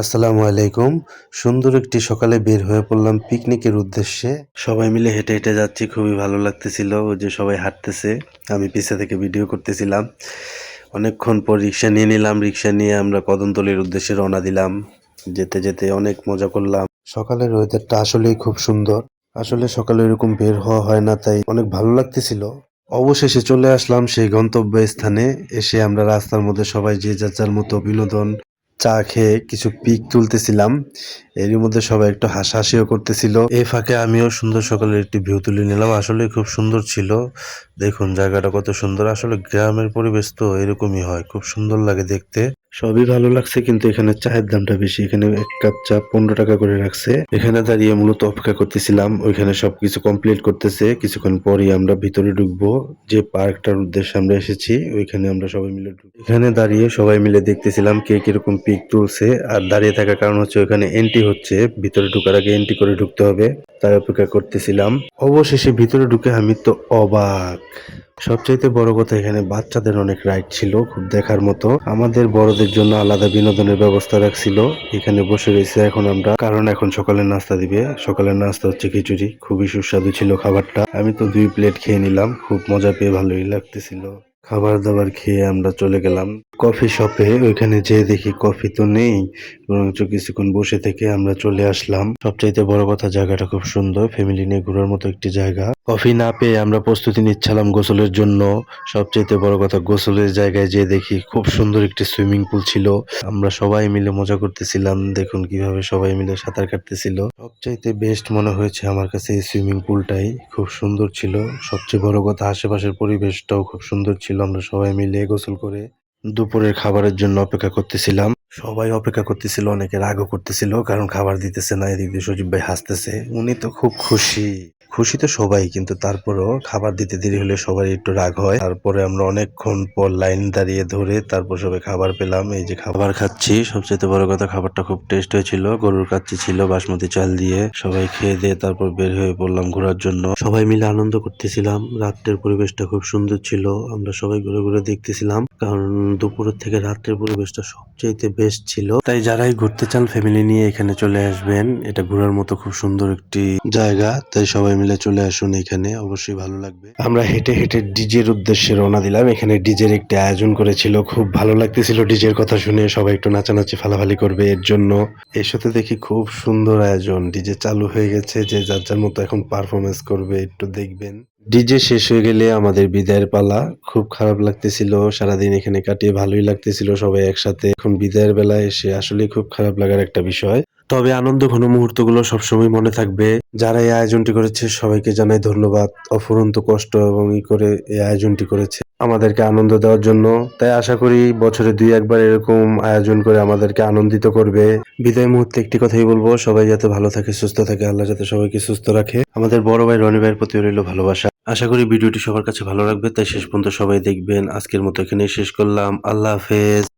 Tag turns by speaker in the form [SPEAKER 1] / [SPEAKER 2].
[SPEAKER 1] আসসালামু আলাইকুম। সুন্দর একটি সকালে বের হয়ে পড়লাম পিকনিকের উদ্দেশ্যে। সবাই মিলে হেঁটে হেঁটে যাচ্ছি খুবই ভালো লাগতেছিল। ওই যে সবাই হাঁটতেছে আমি পিছে থেকে ভিডিও করতেছিলাম। অনেকক্ষণ পর রিক্সা নিয়ে নিলাম রিক্সা নিয়ে আমরা কদমতলির উদ্দেশ্যে রওনা দিলাম। যেতে যেতে অনেক মজা করলাম। সকালের ওয়েদারটা আসলেই খুব সুন্দর। আসলে সকালে এরকম বের হওয়া হয় না তাই অনেক ভালো লাগতেছিল। অবশেষে চলে আসলাম সেই গন্তব্য স্থানে এসে আমরা রাস্তার মধ্যে সবাই যে যার যার মতো বিনোদন চা খেয়ে কিছু পিক তুলতেছিলাম। এরই মধ্যে সবাই একটু হাসাহাসিও করতেছিল। এই ফাঁকে আমিও সুন্দর সকালের একটি ভিউ তুলে নিলাম। আসলে খুব সুন্দর ছিল। দেখুন, জায়গাটা কত সুন্দর। আসলে গ্রামের পরিবেশ তো এরকমই হয়। খুব সুন্দর লাগে দেখতে। সবই ভালো লাগছে, কিন্তু এখানে চায়ের দামটা বেশি। এখানে এক কাপ চা পনেরো টাকা করে রাখছে। এখানে দাঁড়িয়ে মূলত অপেক্ষা করতেছিলাম। ওইখানে সবকিছু কমপ্লিট করতেছে। কিছুক্ষণ পরই আমরা ভিতরে ঢুকবো। যে পার্কটার উদ্দেশ্যে আমরা এসেছি, ওইখানে আমরা সবাই মিলে এখানে দাঁড়িয়ে সবাই মিলে দেখতেছিলাম কে কীরকম পিক তুলছে আর দাঁড়িয়ে থাকার কারণ হচ্ছে ওখানে এন্ট্রি হচ্ছে, ভিতরে ঢুকার আগে এন্ট্রি করে ঢুকতে হবে, তাই অপেক্ষা করতেছিলাম। অবশেষে ভিতরে ঢুকে আমি তো অবাক। সবচাইতে বড় কথা এখানে বাচ্চাদের অনেক রাইড ছিল, খুব দেখার মতো। আমাদের বড়দের জন্য আলাদা বিনোদনের ব্যবস্থা রাখছিল। এখানে বসে রয়েছে এখন আমরা। কারণ এখন সকালের নাস্তা দিবে। সকালের নাস্তা হচ্ছে খিচুড়ি। খুবই সুস্বাদু ছিল খাবারটা। আমি তো দুই প্লেট খেয়ে নিলাম। খুব মজা পেয়ে ভালোই লাগতেছিল। খাবার দাবার খেয়ে আমরা চলে গেলাম। কফি শপে, ওইখানে যেয়ে দেখি কফি তো নেই, বরঞ্চ কিছুক্ষণ বসে থেকে আমরা চলে আসলাম। সবচাইতে বড় কথা, জায়গাটা খুব সুন্দর, ফ্যামিলি নিয়ে ঘোরার মতো একটি জায়গা। কফি না পেয়ে আমরা প্রস্তুতি নিচ্ছিলাম গোসলের জন্য। সবচাইতে বড় কথা, গোসলের জায়গায় যেয়ে দেখি খুব সুন্দর একটি সুইমিং পুল ছিল। আমরা সবাই মিলে মজা করতেছিলাম, দেখুন কীভাবে সবাই মিলে সাঁতার কাটতেছিল। সবচাইতে বেস্ট মনে হয়েছে আমার কাছে এই সুইমিং পুলটাই, খুব সুন্দর ছিল। সবচেয়ে বড় কথা, আশেপাশের পরিবেশটাও খুব সুন্দর ছিল, আমরা সবাই মিলে গোসল করে দুপুরের খাবারের জন্য অপেক্ষা করতেছিলাম। সবাই অপেক্ষা করতেছিল, অনেকে রাগও করতেছিল, কারণ খাবার দিতেছে না, এদিক দিয়ে সজীব ভাই হাসতেছে। উনি তো খুব খুশি। খুশি তো সবাই, কিন্তু তারপরও খাবার দিতে দেরি হলে সবাই একটু রাগ হয়। তারপরে আমরা অনেকক্ষণ পর লাইন দাঁড়িয়ে ধরে তারপর সবাই খাবার পেলাম। এই যে খাবার খাচ্ছি, সবচেয়ে বড় কথা খাবারটা খুব টেস্ট হয়েছিল। গরুর কাচ্চি ছিল, বাসমতি চাল দিয়ে সবাই খেয়ে দিয়ে তারপর বের হয়ে পড়লাম ঘোরার জন্য। সবাই মিলে আনন্দ করতেছিলাম। রাত্রের পরিবেশটা খুব সুন্দর ছিল। আমরা সবাই ঘুরে ঘুরে দেখতেছিলাম, কারণ দুপুরের থেকে রাত্রের পরিবেশটা সবচেয়ে বেস্ট ছিল। তাই যারাই ঘুরতে চান ফ্যামিলি নিয়ে এখানে চলে আসবেন। এটা ঘোরার মতো খুব সুন্দর একটি জায়গা, তাই সবাই মিলে চলে আসুন এখানে, অবশ্যই ভালো লাগবে। আমরা হেঁটে হেঁটে ডিজের উদ্দেশ্যে রওনা দিলাম। এখানে ডিজের একটি আয়োজন করেছিল। খুব ভালো লাগতেছিল ডিজের কথা শুনে। সবাই একটু নাচানাচি, ফালাফালি করবে এর জন্য। এর সাথে দেখি খুব সুন্দর আয়োজন। ডিজে চালু হয়ে গেছে যে যার যার মতো এখন পারফরমেন্স করবে, একটু দেখবেন। ডিজে শেষ হয়ে গেলে আমাদের বিদায়ের পালা। খুব খারাপ লাগতেছিল। সারাদিন এখানে কাটিয়ে ভালোই লাগতেছিল সবাই একসাথে। এখন বিদায়ের বেলায় এসে আসলে খুব খারাপ লাগার একটা বিষয়। তবে আনন্দ ঘন মুহূর্তগুলো সবসময় মনে থাকবে। যারা এই আয়োজনটি করেছে, সবাইকে জানাই ধন্যবাদ। অফুরন্ত কষ্ট এবং ই করে এই আয়োজনটি করেছে। আমাদেরকে আনন্দ দেওয়ার জন্য। তাই আশা করি বছরে দুই একবার এরকম আয়োজন করে আমাদেরকে আনন্দিত করবে। বিদায় মুহূর্তে একটি কথাই বলব, সবাই যাতে ভালো থাকে, সুস্থ থাকে, আল্লাহ যাতে সবাইকে সুস্থ রাখে। আমাদের বড় ভাই রনি ভাইয়ের প্রতি রইল ভালোবাসা। আশা করি ভিডিওটি সবার কাছে ভালো লাগবে, তাই শেষ পর্যন্ত সবাই দেখবেন। আজকের মতো এখানে শেষ করলাম। আল্লাহ হাফেজ।